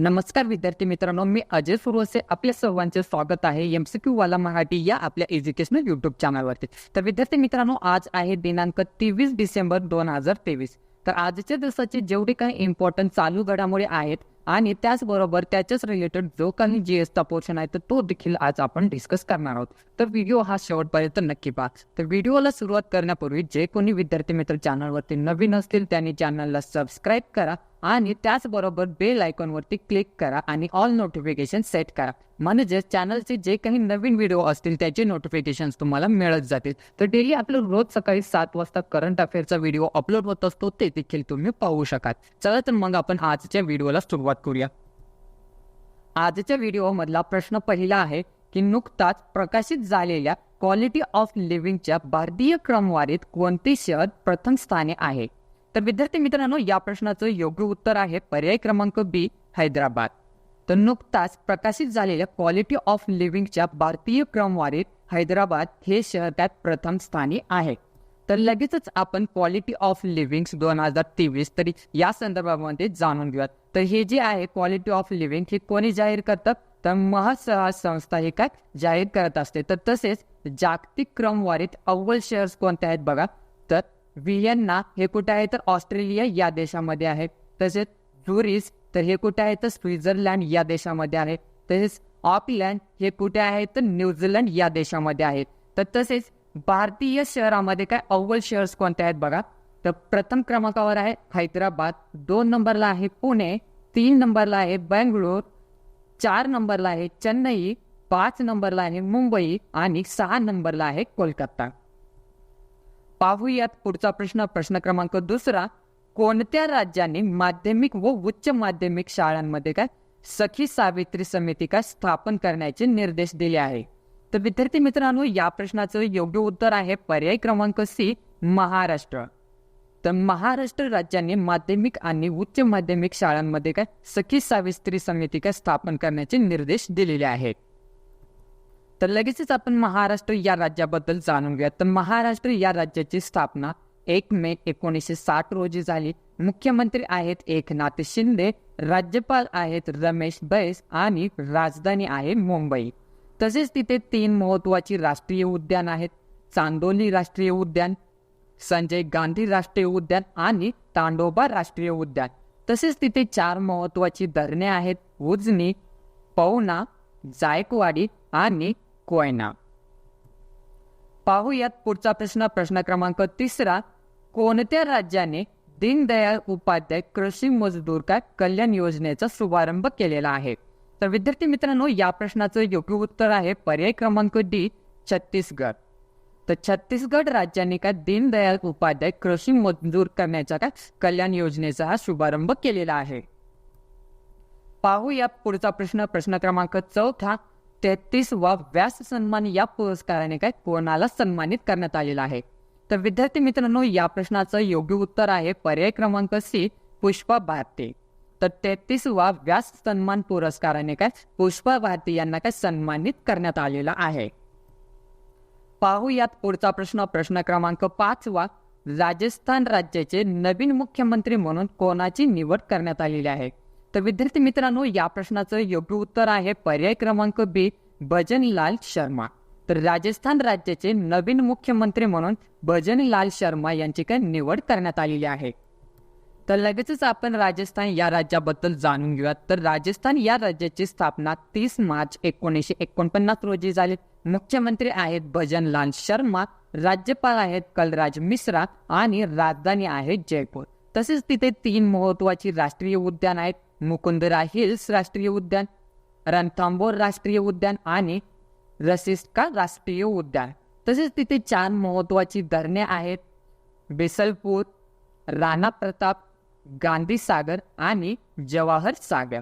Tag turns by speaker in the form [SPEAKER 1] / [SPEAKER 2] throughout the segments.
[SPEAKER 1] नमस्कार विद्यार्थी मित्रांनो मी अजय सुरवसे आपल्या सर्वांचे स्वागत आहे एम सी क्यू वाला मराठी या आपल्या एज्युकेशनल युट्यूब चॅनलवरती तर विद्यार्थी मित्रांनो आज आहे दिनांक तेवीस डिसेंबर दोन हजार तेवीस तर आजच्या दिवसाचे जेवढे काही इम्पॉर्टंट चालू घडामोडी आहेत आणि त्याचबरोबर त्याच्याच रिलेटेड जो काही जी एसचा पोर्शन आहे तर तो देखील आज आपण डिस्कस करणार आहोत तर व्हिडिओ हा शेवटपर्यंत नक्की पहा तर व्हिडिओला सुरुवात करण्यापूर्वी जे कोणी विद्यार्थी मित्र चॅनलवरती नवीन असतील त्यांनी चॅनलला सबस्क्राईब करा आणि त्याचबरोबर बेल आयकॉनवरती क्लिक करा आणि ऑल नोटिफिकेशन सेट करा म्हणजेच चॅनलचे जे काही नवीन व्हिडिओ असतील त्याचे नोटिफिकेशन तुम्हाला मिळत जातील तर डेली आपलं रोज सकाळी सात वाजता करंट अफेअरचा व्हिडिओ अपलोड होत असतो ते देखील तुम्ही पाहू शकाल चला तर मग आपण आजच्या व्हिडिओला सुरुवात करूया आजच्या व्हिडिओमधला प्रश्न पहिला आहे की नुकताच प्रकाशित झालेल्या क्वालिटी ऑफ लिव्हिंगच्या भारतीय क्रमवारीत कोणते शहर प्रथम स्थाने आहे तर विद्यार्थी मित्रांनो या प्रश्नाचं योग्य उत्तर आहे पर्याय क्रमांक बी हैदराबाद तर नुकताच प्रकाशित झालेल्या क्वालिटी ऑफ लिव्हिंगच्या भारतीय क्रमवारीत हैदराबाद हे शहर त्यात प्रथम स्थानी आहे तर लगेचच आपण क्वालिटी ऑफ लिव्हिंग दोन हजार तेवीस तरी या संदर्भामध्ये जाणून घेऊयात तर हे जे आहे क्वालिटी ऑफ लिव्हिंग हे कोणी जाहीर करतात तर महासहा संस्था हे काय जाहीर करत असते तर तसेच जागतिक क्रमवारीत अव्वल शेअर्स कोणते आहेत बघा तर व्हिएन्ना हे कुठे आहे तर ऑस्ट्रेलिया या देशामध्ये आहे तसेच झुरिस तर हे कुठे आहे तर स्वित्झर्लंड या देशामध्ये आहे तसेच ऑकलँड हे कुठे आहे तर न्यूझीलंड या देशामध्ये आहे तर तसेच भारतीय शहरामध्ये काय अव्वल शहर्स कोणते आहेत बघा तर प्रथम क्रमांकावर आहे हैदराबाद दोन नंबरला आहे पुणे तीन नंबरला आहे बेंगळूर चार नंबरला आहे चेन्नई पाच नंबरला आहे मुंबई आणि सहा नंबरला आहे कोलकाता पाहूयात पुढचा प्रश्न प्रश्न क्रमांक दुसरा कोणत्या राज्याने माध्यमिक व उच्च माध्यमिक शाळांमध्ये काय सखी सावित्री समिती स्थापन करण्याचे निर्देश दिले आहे तर विद्यार्थी मित्रांनो या प्रश्नाचं योग्य उत्तर आहे पर्याय क्रमांक सी महाराष्ट्र तर महाराष्ट्र राज्याने माध्यमिक आणि उच्च माध्यमिक शाळांमध्ये काय सखी सावित्री समिती स्थापन करण्याचे निर्देश दिलेले आहेत तर लगेचच आपण महाराष्ट्र या राज्याबद्दल जाणून घेऊया तर महाराष्ट्र या राज्याची स्थापना एक मे एकोणीसशे साठ रोजी झाली मुख्यमंत्री आहेत एकनाथ शिंदे राज्यपाल आहेत रमेश बैस आणि राजधानी आहे मुंबई तसेच तिथे तीन महत्वाची राष्ट्रीय उद्यान आहेत चांदोली राष्ट्रीय उद्यान संजय गांधी राष्ट्रीय उद्यान आणि तांडोबा राष्ट्रीय उद्यान तसेच तिथे चार महत्वाची धरणे आहेत उजनी पवना जायकवाडी आणि कोयना पाहूयात पुढचा प्रश्न प्रश्न क्रमांक तिसरा कोणत्या राज्याने दीनदयाळ उपाध्याय कृषी मजदूर काय कल्याण योजनेचा शुभारंभ केलेला आहे तर विद्यार्थी मित्रांनो या प्रश्नाचं योग्य उत्तर आहे पर्याय क्रमांक डी छत्तीसगड तर छत्तीसगड राज्याने काय दीनदयाळ उपाध्याय कृषी मजदूर करण्याचा काय कल्याण योजनेचा हा शुभारंभ केलेला आहे पाहूया पुढचा प्रश्न प्रश्न क्रमांक चौथा तेहतीसवा व्यास सन्मान या पुरस्काराने काय कोणाला सन्मानित करण्यात आलेला आहे तर विद्यार्थी मित्रांनो या प्रश्नाचं योग्य उत्तर आहे पर्याय क्रमांक सी पुष्पा भारती तर तेहतीसवा व्यास सन्मान पुरस्काराने काय पुष्पा भारती यांना काय सन्मानित करण्यात आलेला आहे पाहूयात पुढचा प्रश्न प्रश्न क्रमांक पाच वा राजस्थान राज्याचे नवीन मुख्यमंत्री म्हणून कोणाची निवड करण्यात आलेली आहे तर विद्यार्थी मित्रांनो या प्रश्नाचं योग्य उत्तर आहे पर्याय क्रमांक बी भजनलाल शर्मा तर राजस्थान राज्याचे नवीन मुख्यमंत्री म्हणून भजनलाल शर्मा यांची काय निवड करण्यात आलेली आहे तर लगेचच आपण राजस्थान या राज्याबद्दल जाणून घेऊयात तर राजस्थान या राज्याची स्थापना तीस मार्च एकोणीसशे एकोणपन्नास रोजी झाली मुख्यमंत्री आहेत भजनलाल शर्मा राज्यपाल आहेत कलराज मिश्रा आणि राजधानी आहे जयपूर तसेच तिथे तीन महत्वाची राष्ट्रीय उद्यान आहेत मुकुंदरा हिल्स राष्ट्रीय उद्यान रणथांबोर राष्ट्रीय उद्यान आणि रसिस्का राष्ट्रीय उद्यान तसेच तिथे चार महत्त्वाची धरणे आहेत बेसलपूर राणा प्रताप गांधी सागर आणि जवाहर सागर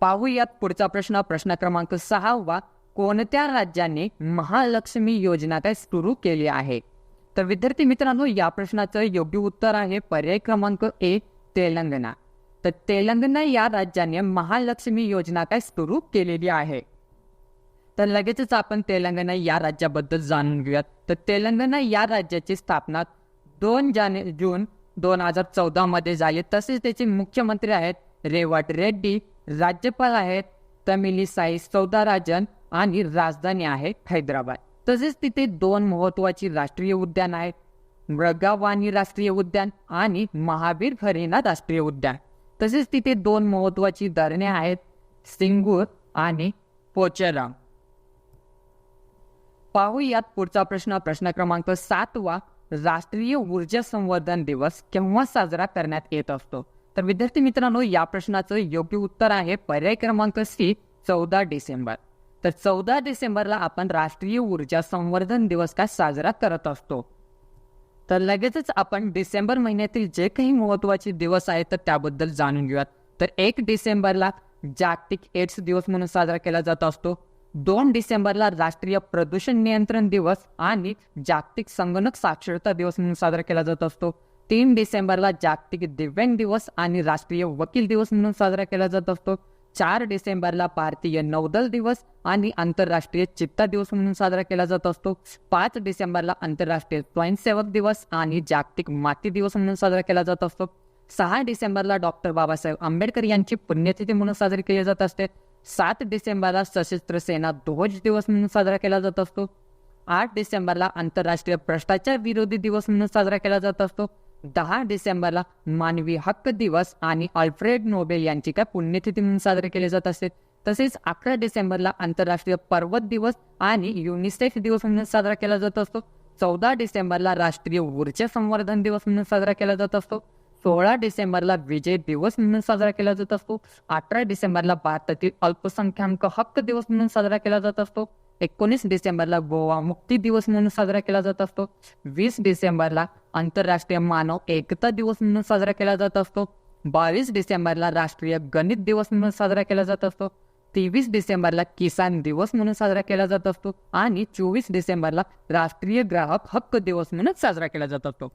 [SPEAKER 1] पाहूयात पुढचा प्रश्न प्रश्न क्रमांक सहावा कोणत्या राज्याने महालक्ष्मी योजना काय सुरू केली आहे तर विद्यार्थी मित्रांनो या प्रश्नाचं योग्य उत्तर आहे पर्याय क्रमांक एक तेलंगणा तर तेलंगणा या राज्याने महालक्ष्मी योजना काय सुरू केलेली आहे तर लगेचच आपण तेलंगणा या राज्याबद्दल जाणून घेऊयात तर तेलंगणा या राज्याची स्थापना दोन जाने जून दोन हजार चौदामध्ये झाली तसेच त्याचे मुख्यमंत्री आहेत रेवट रेड्डी राज्यपाल आहेत तमिलीसाई राजन आणि राजधानी आहे हैदराबाद तसेच तिथे दोन महत्वाची राष्ट्रीय उद्यान आहेत मृगावानी राष्ट्रीय उद्यान आणि महावीर खरेना राष्ट्रीय उद्यान तसेच तिथे दोन महत्वाची धरणे आहेत सिंगूर आणि पोचेराम पाहूयात पुढचा प्रश्न प्रश्न क्रमांक सातवा राष्ट्रीय ऊर्जा संवर्धन दिवस केव्हा साजरा करण्यात येत असतो तर विद्यार्थी मित्रांनो या प्रश्नाचं योग्य उत्तर आहे पर्याय क्रमांक सी चौदा डिसेंबर तर चौदा डिसेंबरला आपण राष्ट्रीय ऊर्जा संवर्धन दिवस काय साजरा करत असतो तर लगेचच आपण डिसेंबर महिन्यातील जे काही महत्त्वाचे दिवस आहेत तर त्याबद्दल जाणून घेऊयात तर एक डिसेंबरला जागतिक एड्स दिवस म्हणून साजरा केला जात असतो दोन डिसेंबरला राष्ट्रीय प्रदूषण नियंत्रण दिवस आणि जागतिक संगणक साक्षरता दिवस म्हणून साजरा केला जात असतो तीन डिसेंबरला जागतिक दिव्यांग दिवस आणि राष्ट्रीय वकील दिवस म्हणून साजरा केला जात असतो चार डिसेंबरला भारतीय नौदल दिवस आणि आंतरराष्ट्रीय चित्ता दिवस म्हणून साजरा केला जात असतो पाच डिसेंबरला आंतरराष्ट्रीय स्वयंसेवक दिवस आणि जागतिक माती दिवस म्हणून साजरा केला जात असतो सहा डिसेंबरला डॉक्टर बाबासाहेब आंबेडकर यांची पुण्यतिथी म्हणून साजरी केली जात असते सात डिसेंबरला सशस्त्र सेना ध्वज दिवस म्हणून साजरा केला जात असतो आठ डिसेंबरला आंतरराष्ट्रीय भ्रष्टाचार विरोधी दिवस म्हणून साजरा केला जात असतो दहा डिसेंबरला मानवी हक्क दिवस आणि अल्फ्रेड नोबेल यांची काय पुण्यतिथी म्हणून साजरे केले जात असते तसेच अकरा डिसेंबरला आंतरराष्ट्रीय पर्वत दिवस आणि युनिसेफ दिवस म्हणून साजरा केला जात असतो चौदा डिसेंबरला राष्ट्रीय ऊर्जा संवर्धन दिवस म्हणून साजरा केला जात असतो सोळा डिसेंबरला विजय दिवस म्हणून साजरा केला जात असतो अठरा डिसेंबरला भारतातील अल्पसंख्याक हक्क दिवस म्हणून साजरा केला जात असतो एकोणीस डिसेंबरला गोवा मुक्ती दिवस म्हणून साजरा केला जात असतो वीस डिसेंबरला आंतरराष्ट्रीय मानव एकता दिवस म्हणून साजरा केला जात असतो बावीस डिसेंबरला राष्ट्रीय गणित दिवस म्हणून साजरा केला जात असतो तेवीस डिसेंबरला किसान दिवस म्हणून साजरा केला जात असतो आणि चोवीस डिसेंबरला राष्ट्रीय ग्राहक हक्क दिवस म्हणून साजरा केला जात असतो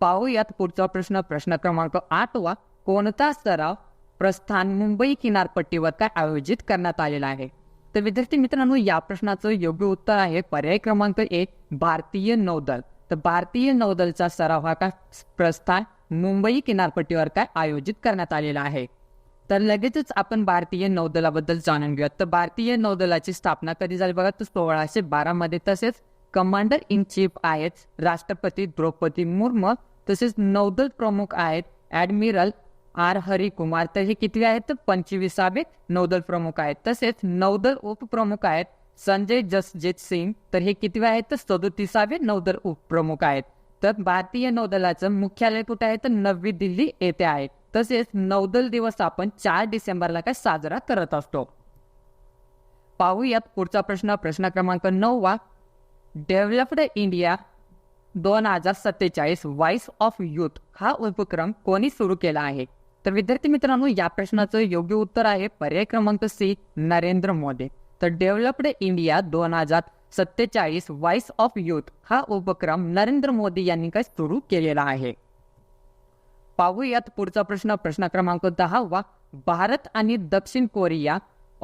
[SPEAKER 1] पाहूयात पुढचा प्रश्न प्रश्न क्रमांक आठवा कोणता सराव प्रस्थान मुंबई किनारपट्टीवर काय आयोजित करण्यात आलेला आहे तर विद्यार्थी मित्रांनो या प्रश्नाचं योग्य उत्तर आहे पर्याय क्रमांक एक भारतीय नौदल तर भारतीय नौदलचा सराव हा का प्रस्थान मुंबई किनारपट्टीवर काय आयोजित करण्यात आलेला आहे तर लगेचच आपण भारतीय नौदलाबद्दल जाणून घेऊयात तर भारतीय नौदलाची स्थापना कधी झाली बघा तर सोळाशे बारा मध्ये तसेच कमांडर इन चीफ आहेत राष्ट्रपती द्रौपदी मुर्मू तसेच नौदल प्रमुख आहेत ऍडमिरल आर हरिकुमार तर हे किती आहेत तर पंचवीसावे नौदल प्रमुख आहेत तसेच नौदल उपप्रमुख आहेत संजय जसजीत सिंग तर हे किती आहेत तर सदोतीसावे नौदल उपप्रमुख आहेत तर भारतीय नौदलाचं मुख्यालय कुठे आहे तर नवी दिल्ली येथे आहे तसेच नौदल दिवस आपण चार डिसेंबरला काय साजरा करत असतो पाहूयात पुढचा प्रश्न प्रश्न क्रमांक नऊ वा डेव्हलप्ड इंडिया दोन हजार सत्तेचाळीस व्हॉइस ऑफ युथ हा उपक्रम कोणी सुरू केला आहे तर विद्यार्थी मित्रांनो या प्रश्नाचं योग्य उत्तर आहे पर्याय क्रमांक सी नरेंद्र मोदी तर डेव्हलप्ड इंडिया दोन हजार सत्तेचाळीस व्हॉइस ऑफ युथ हा उपक्रम नरेंद्र मोदी यांनी काय सुरू केलेला आहे पाहूयात पुढचा प्रश्न प्रश्न क्रमांक दहा वा भारत आणि दक्षिण कोरिया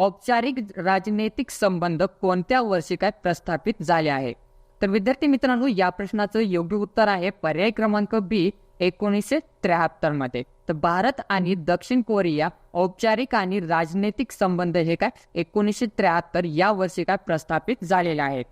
[SPEAKER 1] औपचारिक राजनैतिक संबंध कोणत्या वर्षी काय प्रस्थापित झाले आहे तर विद्यार्थी मित्रांनो या प्रश्नाचं योग्य उत्तर आहे पर्याय क्रमांक बी एकोणीसशे त्र्याहत्तर मध्ये तर भारत आणि दक्षिण कोरिया औपचारिक आणि राजनैतिक संबंध हे काय एकोणीसशे त्र्याहत्तर या वर्षी काय प्रस्थापित झालेले आहेत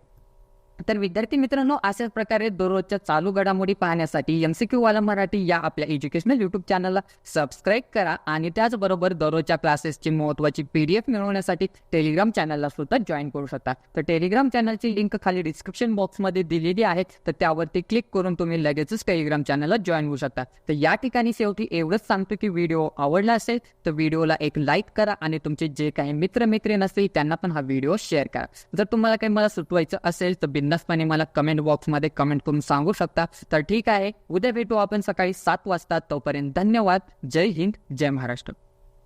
[SPEAKER 1] तर विद्यार्थी मित्रांनो अशाच प्रकारे दररोजच्या चालू घडामोडी पाहण्यासाठी एम सी क्यू वाला मराठी या आपल्या एज्युकेशनल युट्यूब चॅनलला सबस्क्राईब करा आणि त्याचबरोबर दररोजच्या क्लासेसची महत्त्वाची पी डी एफ मिळवण्यासाठी टेलिग्राम चॅनलला सुद्धा जॉईन करू शकता तर टेलिग्राम चॅनलची लिंक खाली डिस्क्रिप्शन बॉक्समध्ये दिलेली आहे तर त्यावरती क्लिक करून तुम्ही लगेचच टेलिग्राम चॅनलला जॉईन होऊ शकता तर या ठिकाणी शेवटी एवढंच सांगतो की व्हिडिओ आवडला असेल तर व्हिडिओला एक लाईक करा आणि तुमचे जे काही मित्र नसतील त्यांना पण हा व्हिडिओ शेअर करा जर तुम्हाला काही मला सुचवायचं असेल तर बिन मला कमेंट बॉक्समध्ये कमेंट करून सांगू शकता तर ठीक आहे उद्या भेटू आपण सकाळी सात वाजता तोपर्यंत धन्यवाद जय हिंद जय महाराष्ट्र